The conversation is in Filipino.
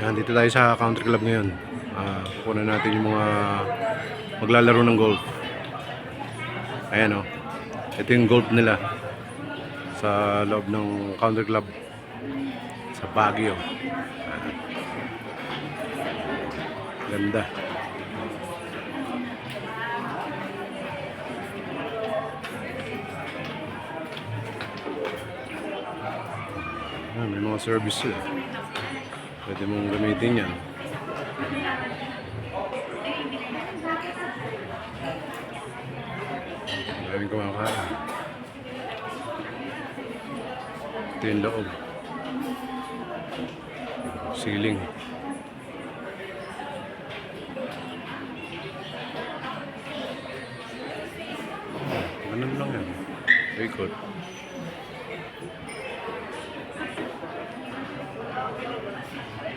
Yan, dito tayo sa country club ngayon. Ah, kukunan natin yung mga maglalaro ng golf. Ayan o. Ito yung golf nila. Sa loob ng country club. Sa Baguio. Ah. Ganda. Ah, may mga service sila. Pwede mong gamitin yan. Maraming kumakain. Ito yung loob. Ceiling. Ganun lang yan. Ikot.